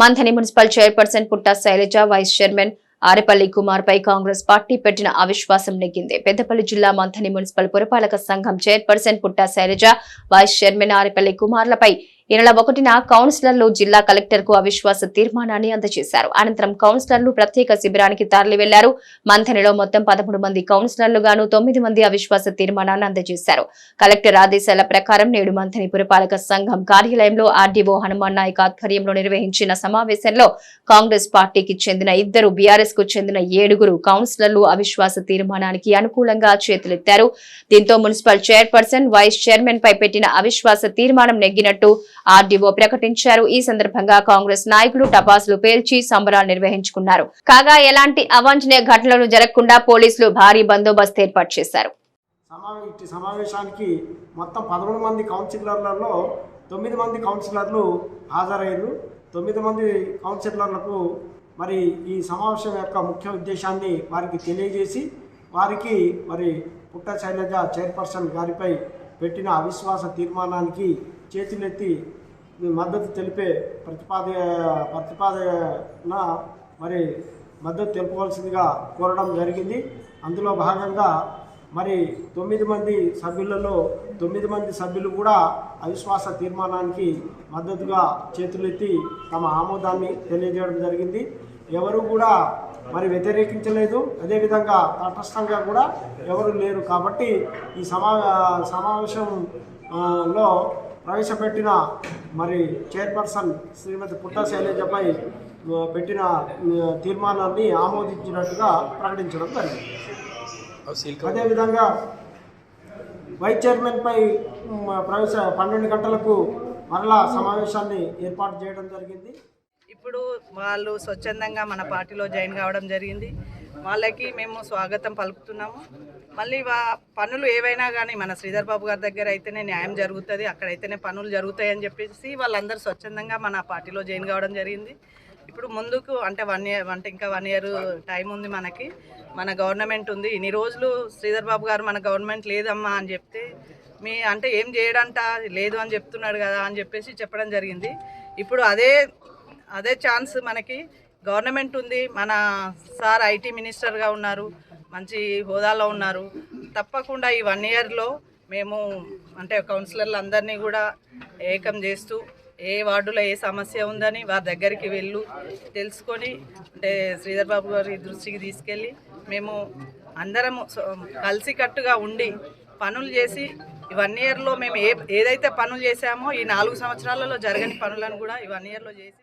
Manthani municipal chairperson Putta Sailaja vice chairman Arepalli Kumar పై Congress party పెట్టిన అవిశ్వాసం నెగ్గింది. పెద్దపల్లి జిల్లా మంథని మున్సిపల్ పురపాలక సంఘం chairperson Putta Sailaja vice chairman Arepalli కుమార్లపై ఈ నెల ఒకటిన కౌన్సిలర్లు జిల్లా కలెక్టర్కు అవిశ్వాస తీర్మానాన్ని అందజేశారు. అనంతరం కౌన్సిలర్లు ప్రత్యేక శిబిరానికి తరలి వెళ్ళారు. మంథనిలో మొత్తం పదమూడు మంది కౌన్సిలర్లు గాను తొమ్మిది మంది అవిశ్వాస తీర్మానాన్ని అందజేశారు. కలెక్టర్ ఆదేశాల ప్రకారం నేడు మంథని పురపాలక సంఘం కార్యాలయంలో ఆర్డీఓ హనుమాన్ నాయక్ ఆధ్వర్యంలో నిర్వహించిన సమావేశంలో కాంగ్రెస్ పార్టీకి చెందిన ఇద్దరు బీఆర్ఎస్కు చెందిన ఏడుగురు కౌన్సిలర్లు అవిశ్వాస తీర్మానానికి అనుకూలంగా చేతులెత్తారు. దీంతో మున్సిపల్ చైర్పర్సన్ వైస్ చైర్మన్ పై పెట్టిన అవిశ్వాస తీర్మానం నెగ్గినట్టు ఆర్డీఓ ప్రకటించారు. ఈ సందర్భంగా కాంగ్రెస్ నాయకులు టపాసులు పేల్చి సంబరాలు నిర్వహించుకున్నారు. కాగా ఎలాంటి అవాంఛనీయ ఘటనలు జరగకుండా పోలీసులు భారీ బందోబస్తు ఏర్పాటు చేశారు. సమావేశానికి మొత్తం పదమూడు మంది కౌన్సిలర్లలో తొమ్మిది మంది కౌన్సిలర్లు హాజరయ్యారు. తొమ్మిది మంది కౌన్సిలర్లకు మరి ఈ సమావేశం యొక్క ముఖ్య ఉద్దేశాన్ని వారికి తెలియజేసి వారికి మరి పుట్ట శైలజ చైర్పర్సన్ గారిపై పెట్టిన అవిశ్వాస తీర్మానానికి చేతులెత్తి మద్దతు తెలిపే ప్రతిపాద ప్రతిపాదన మరి మద్దతు తెలుపవలసిందిగా కోరడం జరిగింది. అందులో భాగంగా మరి తొమ్మిది మంది సభ్యులలో తొమ్మిది మంది సభ్యులు కూడా అవిశ్వాస తీర్మానానికి మద్దతుగా చేతులెత్తి తమ ఆమోదాన్ని తెలియజేయడం జరిగింది. ఎవరు కూడా మరి వ్యతిరేకించలేదు. అదేవిధంగా తటస్థంగా కూడా ఎవరు లేరు కాబట్టి ఈ సమా సమావేశం లో ప్రవేశపెట్టిన మరి చైర్పర్సన్ శ్రీమతి పుట్ట శైలజపై పెట్టిన తీర్మానాన్ని ఆమోదించినట్టుగా ప్రకటించడం జరిగింది. అదేవిధంగా వైస్ చైర్మన్పై ప్రవేశ పన్నెండు గంటలకు మరలా సమావేశాన్ని ఏర్పాటు చేయడం జరిగింది. ఇప్పుడు వాళ్ళు స్వచ్ఛందంగా మన పార్టీలో జాయిన్ కావడం జరిగింది. వాళ్ళకి మేము స్వాగతం పలుకుతున్నాము. మళ్ళీ వా పనులు ఏవైనా కానీ మన శ్రీధర్ బాబు గారి దగ్గర అయితేనే న్యాయం జరుగుతుంది అక్కడైతేనే పనులు జరుగుతాయని చెప్పేసి వాళ్ళందరూ స్వచ్ఛందంగా మన పార్టీలో జాయిన్ కావడం జరిగింది. ఇప్పుడు ముందుకు అంటే వన్ ఇయర్ అంటే ఇంకా వన్ ఇయర్ టైం ఉంది మనకి. మన గవర్నమెంట్ ఉంది. ఇన్ని రోజులు శ్రీధర్ బాబు గారు మన గవర్నమెంట్ లేదమ్మా అని చెప్తే మీ అంటే ఏం చేయడంట లేదు అని చెప్తున్నాడు కదా అని చెప్పేసి చెప్పడం జరిగింది. ఇప్పుడు అదే అదే ఛాన్స్ మనకి గవర్నమెంట్ ఉంది మన సార్ ఐటీ మినిస్టర్గా ఉన్నారు మంచి హోదాలో ఉన్నారు. తప్పకుండా ఈ వన్ ఇయర్లో మేము అంటే కౌన్సిలర్లు అందరినీ కూడా ఏకం చేస్తూ ఏ వార్డులో ఏ సమస్య ఉందని వారి దగ్గరికి వెళ్ళు తెలుసుకొని అంటే శ్రీధర్ బాబు గారి దృష్టికి తీసుకెళ్ళి మేము అందరము కలిసికట్టుగా ఉండి పనులు చేసి ఈ వన్ ఇయర్లో మేము ఏ ఏదైతే పనులు చేశామో ఈ నాలుగు సంవత్సరాలలో జరగని పనులను కూడా ఈ వన్ ఇయర్లో చేసి